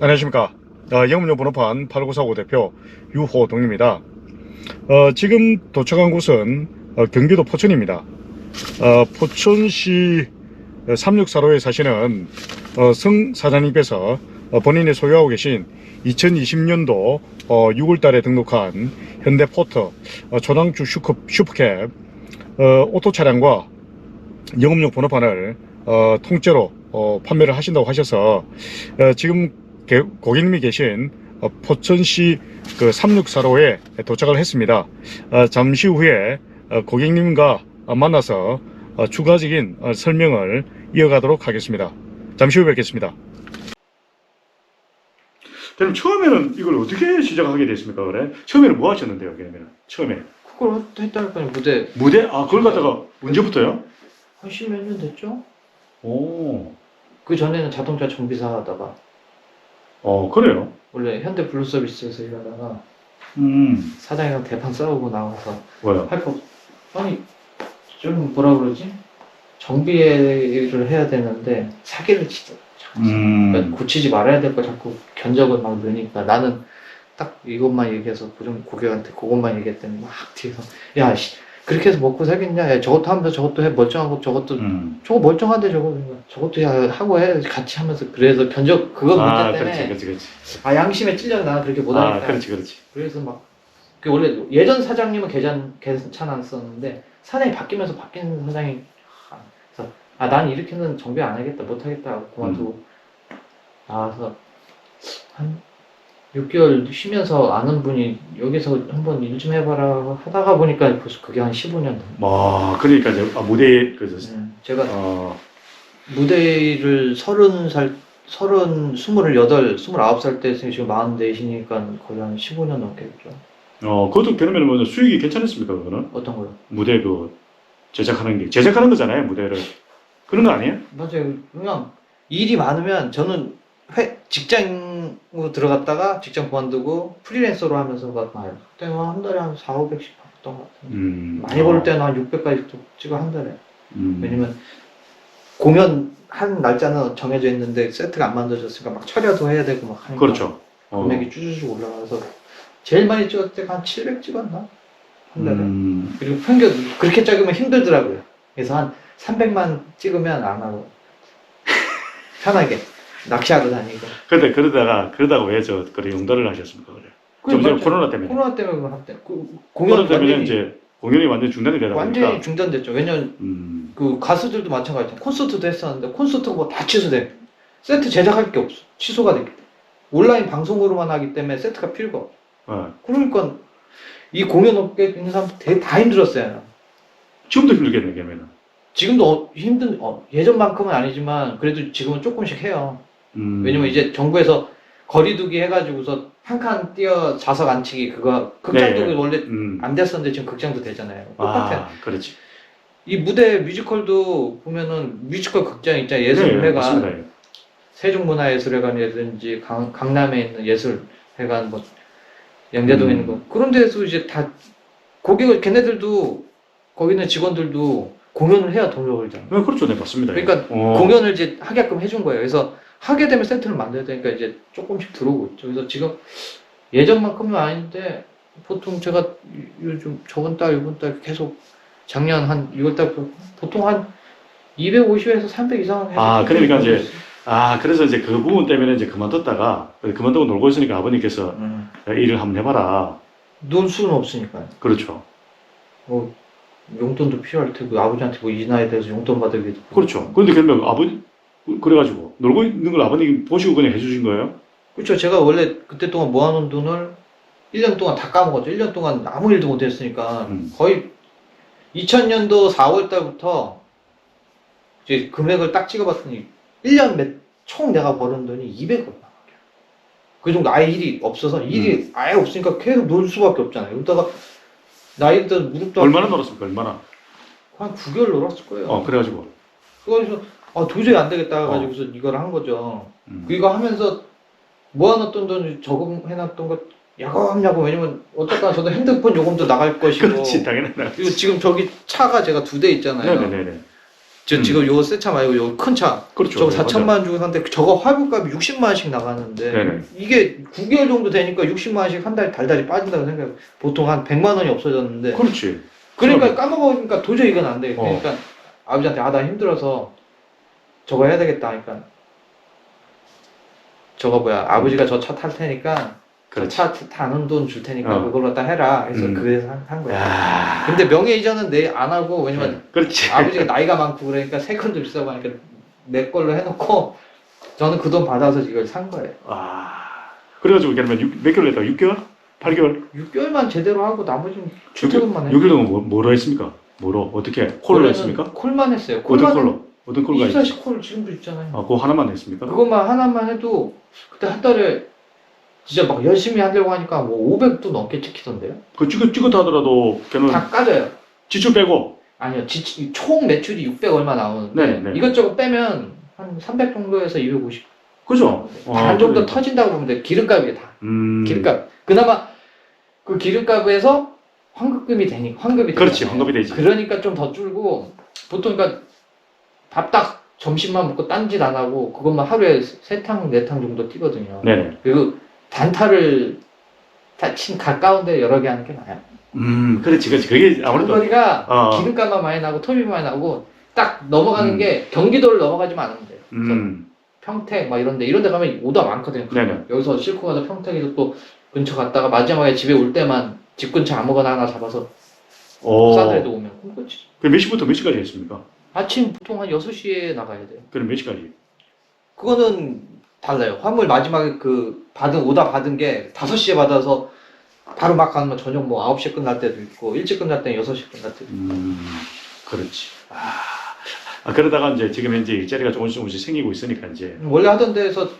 안녕하십니까. 어, 영업용 번호판 8945 대표 유호동입니다. 어, 지금 도착한 곳은 어, 경기도 포천입니다. 어, 포천시 364호에 사시는 어, 성 사장님께서 어, 본인이 소유하고 계신 2020년도 6월달에 등록한 현대 포터 어, 초당주 슈퍼, 슈퍼캡 어, 오토 차량과 영업용 번호판을 어, 통째로 어, 판매를 하신다고 하셔서 어, 지금 게- 고객님이 계신 어, 포천시 그 364호에 도착을 했습니다. 어, 잠시 후에 어, 고객님과 어, 만나서 어, 추가적인 어, 설명을 이어가도록 하겠습니다. 잠시 후에 뵙겠습니다. 그럼 처음에는 이걸 어떻게 시작하게 됐습니까? 그래? 처음에는 뭐 하셨는데요? 그러면 처음에 그걸 했다니까 무대 무대 아 그걸 갖다가 언제부터요? 한 십몇 년 됐죠? 오, 그 전에는 자동차 정비사 하다가 어 그래요. 원래 현대 블루 서비스에서 일하다가 음, 사장이랑 대판 싸우고 나와서 뭐요? 할거 아니 좀 뭐라 그러지? 정비를 해야 되는데 사기를 치더라고. 그러니까 음, 고치지 말아야 될 거 자꾸 견적을 막 넣으니까 나는 딱 이것만 얘기해서 고정 고객한테 그것만 얘기했더니 막 뒤에서 야 씨, 그렇게 해서 먹고 살겠냐? 야 저것도 하면서 저것도 해 멀쩡하고 저것도 음. 저거 멀쩡한데 저거 저것도 야, 하고 해 같이 하면서 그래서 견적 그거 문제 아, 때문에 그렇지, 그렇지, 그렇지. 아 양심에 찔려 나는 그렇게 아, 못하니까 그렇지, 그렇지. 그래서 막 그 원래 예전 사장님은 괜찮 괜찮았었는데 사장이 바뀌면서 바뀐 사장이 아, 그래서 아 난 이렇게는 정비 안 하겠다 못 하겠다 하고 그만두고 나와서 한 6개월 쉬면서 아는 분이 여기서 한번 일 좀 해봐라 하다가 보니까 벌써 그게 한 15년 됐네. 와, 그러니까 이제 아, 무대 그 음, 제가 어, 무대를 서른 살, 서른, 스물여덟, 스물아홉 살 때 지금 마흔넷이니까 거의 한 15년 넘겠죠. 어, 그것도 그러면 뭐 수익이 괜찮았습니까? 그거는 어떤 거요? 무대 그 제작하는 게 제작하는 거잖아요, 무대를. 그런 거 아니에요? 맞아요. 그냥 일이 많으면 저는 회, 직장 으로 들어갔다가 직장 그만두고 프리랜서로 하면서 봐요. 그때는 한 달에 한 4, 500씩 받았던 것 같아요. 음, 많이 벌 때는 한 600까지 또 찍어 한 달에. 음, 왜냐면 공연 한 날짜는 정해져 있는데 세트가 안 만들어졌으니까 막 처리도 해야 되고 막 하니까. 그렇죠. 어, 금액이 쭉쭉 올라가서 제일 많이 찍었을 때가 한 700 찍었나? 한 달에. 음, 그리고 평균 그렇게 찍으면 힘들더라고요. 그래서 한 300만 찍으면 안 하고 편하게 낚시하러 다니고. 근데 그러다가 그러다가 왜 저 그래 용달을 하셨습니까? 그래. 좀 전에. 코로나 때문에. 코로나 때문에 그거 할때 그 코로나 공연 때문에 완전히, 이제 공연이 완전 중단이 되다 완전히 보니까. 중단됐죠. 왜냐면 음, 그 가수들도 마찬가지죠. 콘서트도 했었는데 콘서트가 뭐 다 취소돼. 세트 제작할 게 없어. 취소가 됐기 때문에. 온라인 방송으로만 하기 때문에 세트가 필요가 없어. 어. 그러니까 이 공연 업계에 있는 사람들 되게 다 힘들었어요. 지금도 힘들겠네, 그러면은. 지금도 어, 힘든 어, 예전만큼은 아니지만 그래도 지금은 조금씩 해요. 음, 왜냐면 이제 정부에서 거리두기 해가지고서 한칸 띄어 좌석 앉히기 그거 극장도 네. 원래 음, 안 됐었는데 지금 극장도 되잖아요. 똑같아. 아, 그렇지. 이 무대 뮤지컬도 보면은 뮤지컬 극장 있잖아요. 네, 예술회관. 예. 세종문화예술회관이라든지 강, 강남에 있는 예술회관, 뭐 양재동에 음. 있는 거 그런 데서 이제 다 고객을 걔네들도 거기 있는 직원들도 공연을 해야 돈을 벌잖아. 네, 그렇죠, 네, 맞습니다. 예. 그러니까 어, 공연을 이제 하게끔 해준 거예요. 그래서 하게 되면 세트를 만들어야 되니까 이제 조금씩 들어오고 있죠. 그래서 지금 예전만큼은 아닌데 보통 제가 요- 요즘 저번 달, 이번 달 계속 작년 한 6월 달부터 보통 한 250에서 300 이상 아, 그러니까 이제. 아, 그래서 이제 그 부분 때문에 이제 그만뒀다가 그만두고 놀고 있으니까 아버님께서 음. 일을 한번 해봐라. 논 수는 없으니까요. 그렇죠. 뭐 용돈도 필요할 테고 아버지한테 뭐 이 나이에 대해서 용돈 받으기도 그렇죠. 그런데 그러면 아버지 그래가지고 놀고 있는 걸 아버님 보시고 그냥 해주신 거예요? 그렇죠. 제가 원래 그때 동안 모아놓은 돈을 1년 동안 다 까먹었죠. 1년 동안 아무 일도 못했으니까 음. 거의 2000년도 4월 달부터 이제 금액을 딱 찍어봤더니 1년 몇, 총 내가 버는 돈이 200원. 그 정도 아예 일이 없어서 일이 아예 없으니까 계속 놀 수밖에 없잖아요. 그러다가 나이 들 무릎도 얼마나 놀았습니까? 얼마나? 한 9개월 놀았을 거예요. 어, 그래가지고. 그래서 아, 도저히 안 되겠다 해가지고서 이걸 한 거죠. 음. 이거 하면서 모아놨던 돈 저금해놨던 것 야금야금 왜냐면 어쨌거나 저도 핸드폰 요금도 나갈 것이고 그렇지, 당연하다. 그리고 지금 저기 차가 제가 두 대 있잖아요. 네네네네. 저 음. 지금 요 새 차 말고 요 큰 차. 그렇죠. 저거 네, 4천만 원 주고 샀는데 저거 화물값이 60만 원씩 나가는데 네네. 이게 9개월 정도 되니까 60만 원씩 한 달 달달이 빠진다고 생각해. 보통 한 100만 원이 없어졌는데 그렇지. 그러니까 까먹으니까 도저히 이건 안 돼. 어. 그러니까 아버지한테 아 나 힘들어서 저거 해야 되겠다 하니까 저거 뭐야 아버지가 저 차 탈 테니까 그렇지. 차 타는 돈 줄 테니까 어. 그걸로 다 해라. 그래서 음. 그래서 한, 한 거야. 야. 근데 명예 이전은 내 안 하고 왜냐면 그렇지. 아버지가 나이가 많고 그러니까 세금도 비싸고 하니까 내 걸로 해놓고 저는 그 돈 받아서 이걸 산 거예요. 아. 그래가지고 그러면 육- 몇 개월 했다가 6개월? 8개월? 6개월만 제대로 하고 나머지는 출퇴근만 해. 6개월 동안 뭐, 뭐로 했습니까? 뭐로? 어떻게? 콜로 했습니까? 콜만 했어요. 어떤 콜만 콜로? 어떤 콜가 있 24시 콜 지금도 있잖아요. 아, 그거 하나만 했습니까? 그것만 하나만 해도 그때 한 달에 진짜 막 열심히 하려고 하니까 뭐 500도 넘게 찍히던데요. 그 찍었다 하더라도 걔는 다 까져요. 지출 빼고 아니요, 지- 총 매출이 600 얼마 나오는데 네, 네. 이것저것 빼면 한 300 정도에서 250. 그죠? 반 아, 정도 그러니까. 터진다고 보면 돼. 기름값이 다. 음. 기름값. 그나마 그 기름값에서 환급금이 되니 환급이 그렇지, 되잖아요. 환급이 되지. 그러니까 좀 더 줄고 보통 그러니까 밥 딱 점심만 먹고 딴짓 안 하고 그것만 하루에 세 탕 네 탕 정도 뛰거든요. 네네. 그리고 단타를 다친 가까운데 여러 개 하는 게 나아요. 음, 그렇지, 그렇지. 그게 아무래도. 장거리가 어. 기름값만 많이 나고 토비 많이 나고 딱 넘어가는 음. 게 경기도를 넘어가지만 않으면 돼요. 그래서 음. 평택 막 이런데 이런데 가면 오다 많거든요. 네네. 여기서 싣고 가서 평택에서 또 근처 갔다가 마지막에 집에 올 때만 집 근처 아무거나 하나 잡아서 오. 싸들에도 오면 그럼 끝이지. 그몇 시부터 몇 시까지 했습니까? 아침 보통 한 6시에 나가야 돼요. 그럼 몇 시까지? 그거는 달라요. 화물 마지막에 그 받은 오다 받은 게 5시에 받아서 바로 막 가면 저녁 뭐 9시에 끝날 때도 있고 일찍 끝날 때는 6시에 끝날 때도 있고 음, 그렇지. 아, 아, 그러다가 이제 지금 이제 일자리가 조금씩 조금씩 생기고 있으니까 이제 원래 하던 데에서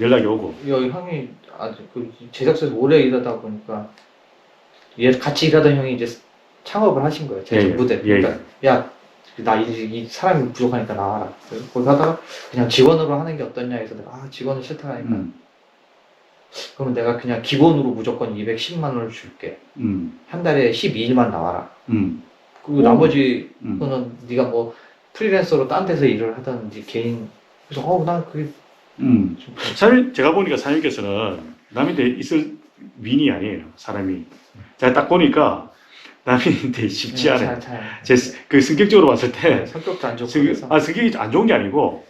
연락이 오고. 여기 형이 아주 그 제작사에서 오래 일하다 보니까 얘 같이 일하던 형이 이제 창업을 하신 거예요. 제 예, 예. 무대. 예, 그러니까 야, 나 이, 이 사람이 부족하니까 나와라. 그래서 거기 하다가 그냥 직원으로 하는 게 어떠냐 해서 내가 아 직원은 싫다 하니까 음, 그러면 내가 그냥 기본으로 무조건 210만 원을 줄게. 음, 한 달에 12일만 나와라. 음, 그리고 오. 나머지 음. 거는 네가 뭐 프리랜서로 딴 데서 일을 하든지 개인 그래서 어 난 그게 음. 좀 사장님, 제가 보니까 사장님께서는 남한테 있을 민이 아니에요, 사람이. 제가 딱 보니까 남한테 쉽지 않아요. 잘, 잘. 제 그 성격적으로 봤을 때 네, 성격도 안 좋고 성격, 그래서 아, 성격이 안 좋은 게 아니고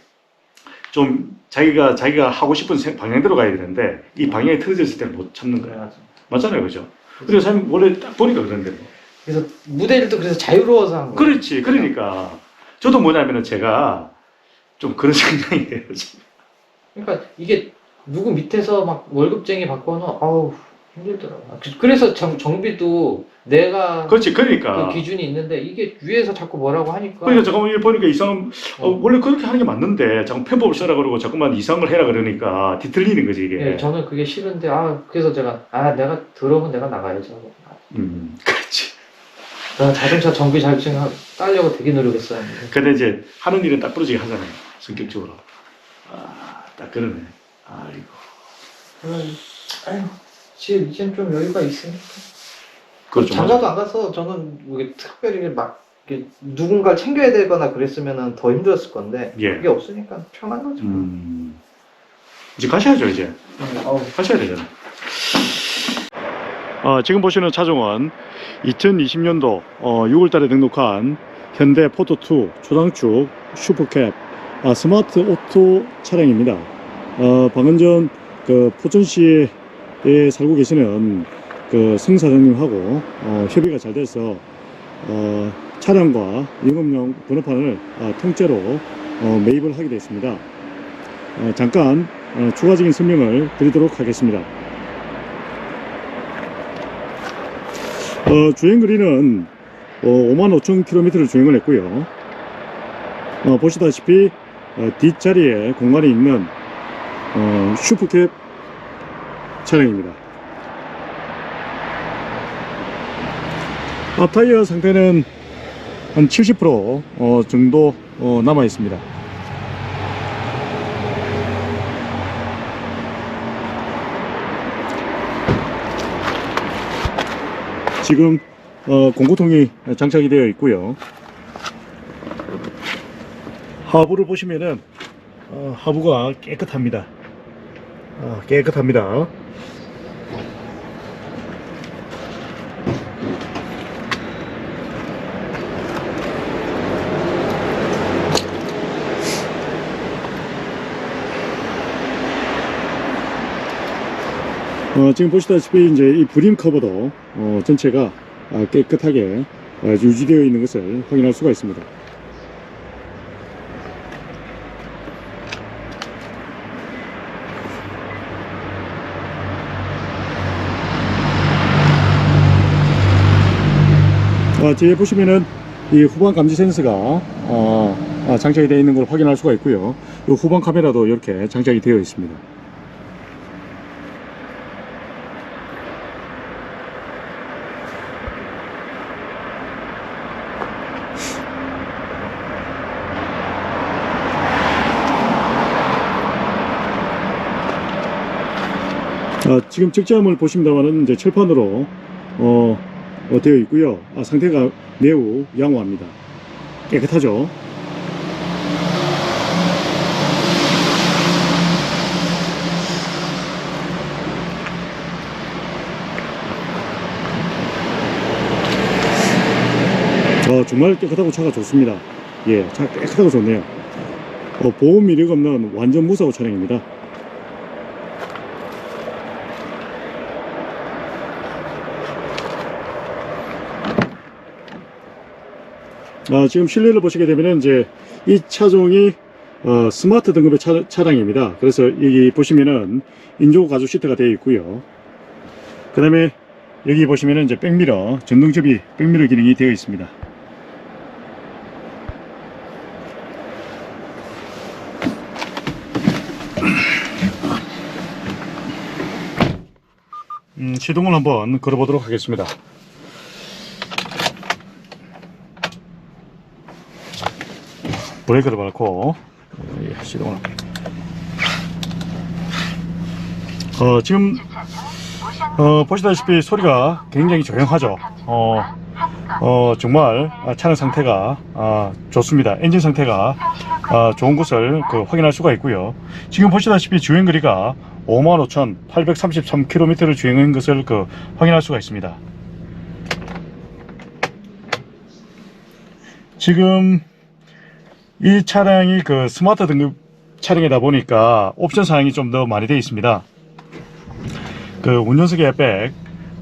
좀 자기가 자기가 하고 싶은 생- 방향대로 가야 되는데 이 방향이 틀어졌을 때는 못 참는 거예요. 그래가지고 맞잖아요, 그죠? 그리고 사장님 원래 딱 보니까 그런데. 그래서 무대일도 그래서 자유로워서 한 거예요. 그렇지, 그러니까 저도 뭐냐면은 제가 좀 그런 성향이에요. 그러니까 이게 누구 밑에서 막 월급쟁이 받고는 아우 힘들더라고. 그- 그래서 정, 정비도 내가 그렇지, 그러니까. 그 기준이 있는데 이게 위에서 자꾸 뭐라고 하니까 그러니까 잠깐만 이거 보니까 이상 어, 어. 원래 그렇게 하는 게 맞는데 자꾸 편법을 써라 그러고 자꾸만 이상을 해라 그러니까 뒤틀리는 거지 이게. 예, 저는 그게 싫은데 아 그래서 제가 아 내가 들어오면 내가 나가야지 하고 음, 그렇지. 나 자동차 정비 자격증 하- 따려고 되게 노력했었는데 근데 이제 하는 일은 딱 부러지게 하잖아요. 성격적으로. 아, 딱 그러네. 아이고. 저는 아유 지금 이젠 좀 여유가 있으니까 그렇죠. 장가도 안 가서 저는 뭐 이게 특별히 막 이렇게 누군가를 챙겨야 되거나 그랬으면 더 힘들었을 건데 예. 그게 없으니까 편한 거죠. 음. 이제 가셔야죠, 이제. 음, 어우, 하셔야 되잖아요. 어, 지금 보시는 차종은 2020년도 6월달에 등록한 현대 포토2 초당축 슈퍼캡 아, 스마트 오토 차량입니다. 어, 방금 전 그 포천시 에 살고 계시는 그 승사장님하고 어, 협의가 잘 돼서 어, 차량과 영업용 번호판을 어, 통째로 어, 매입을 하게 됐습니다. 어, 잠깐 어, 추가적인 설명을 드리도록 하겠습니다. 어, 주행 거리는 어, 5만 5천 킬로미터를 주행을 했고요. 어, 보시다시피 어, 뒷자리에 공간이 있는 어, 슈퍼캡 차량입니다. 앞 타이어 상태는 한 70% 어, 정도 어, 남아 있습니다. 지금 어, 공구통이 장착이 되어 있고요. 하부를 보시면은 어, 하부가 깨끗합니다. 어, 깨끗합니다. 어, 지금 보시다시피 이제 이 브림 커버도 어, 전체가 아, 깨끗하게 어, 유지되어 있는 것을 확인할 수가 있습니다. 어, 뒤에 보시면은 이 후방 감지 센서가 어, 아, 장착이 되어 있는 걸 확인할 수가 있고요. 이 후방 카메라도 이렇게 장착이 되어 있습니다. 아, 지금 직점을 보십니다만은 이제 철판으로 어, 어, 되어 있고요. 아, 상태가 매우 양호합니다. 깨끗하죠. 어, 정말 깨끗하고 차가 좋습니다. 예, 차 깨끗하고 좋네요. 어, 보험 이력 없는 완전 무사고 차량입니다. 아, 지금 실내를 보시게 되면 이제 이 차종이 어, 스마트 등급의 차, 차량입니다. 그래서 여기 보시면은 인조 가죽 시트가 되어 있고요. 그 다음에 여기 보시면은 이제 백미러, 전동 접이 백미러 기능이 되어 있습니다. 음, 시동을 한번 걸어보도록 하겠습니다. 브레이크를 밟고. 예, 시동을 어, 지금 어, 보시다시피 소리가 굉장히 조용하죠. 어, 어, 정말 아, 차량 상태가 아, 좋습니다. 엔진 상태가 아, 좋은 것을 그, 확인할 수가 있고요. 지금 보시다시피 주행거리가 55,833km를 주행한 것을 그, 확인할 수가 있습니다. 지금 이 차량이 그 스마트 등급 차량이다 보니까 옵션 사항이 좀 더 많이 되어 있습니다. 그 운전석 에어백,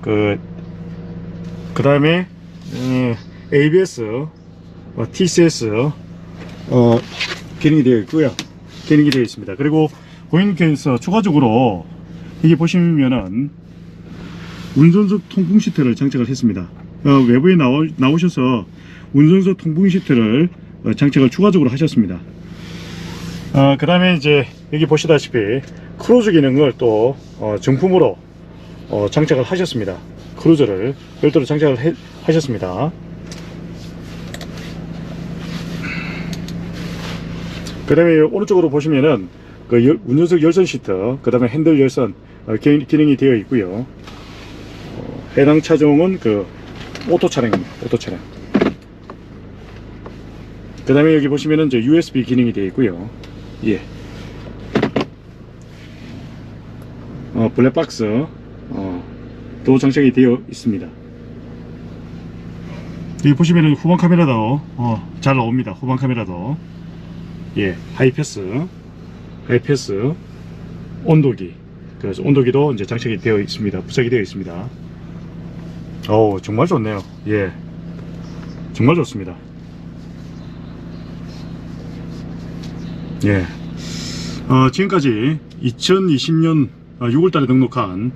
그, 그 다음에, ABS, 어, TCS, 어, 기능이 되어 있고요. 기능이 되어 있습니다. 그리고 고객님께서 추가적으로 이게 보시면은 운전석 통풍 시트를 장착을 했습니다. 어, 외부에 나오, 나오셔서 운전석 통풍 시트를 어, 장착을 추가적으로 하셨습니다. 어, 그 다음에 이제 여기 보시다시피 크루즈 기능을 또 어, 정품으로 어, 장착을 하셨습니다. 크루즈를 별도로 장착을 해- 하셨습니다. 그 다음에 오른쪽으로 보시면은 그 열- 운전석 열선 시트, 그 다음에 핸들 열선 어, 기- 기능이 되어 있고요. 어, 해당 차종은 그 오토 차량입니다. 오토 차량. 그 다음에 여기 보시면은 이제 USB 기능이 되어 있고요. 예. 어, 블랙박스, 어, 도 장착이 되어 있습니다. 여기 보시면은 후방 카메라도, 어, 잘 나옵니다. 후방 카메라도. 예, 하이패스, 하이패스, 온도기. 그래서 온도기도 이제 장착이 되어 있습니다. 부착이 되어 있습니다. 어우, 정말 좋네요. 예. 정말 좋습니다. 예. 어, 지금까지 2020년 6월달에 등록한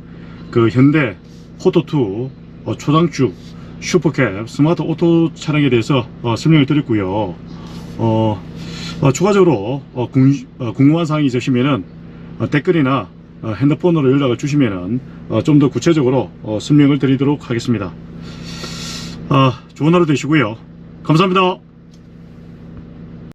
그 현대 포토2 어, 초당축 슈퍼캡 스마트 오토 차량에 대해서 어, 설명을 드렸고요. 어, 어, 추가적으로 어, 궁, 어, 궁금한 사항이 있으시면은 어, 댓글이나 어, 핸드폰으로 연락을 주시면은 어, 좀 더 구체적으로 어, 설명을 드리도록 하겠습니다. 어, 좋은 하루 되시고요. 감사합니다.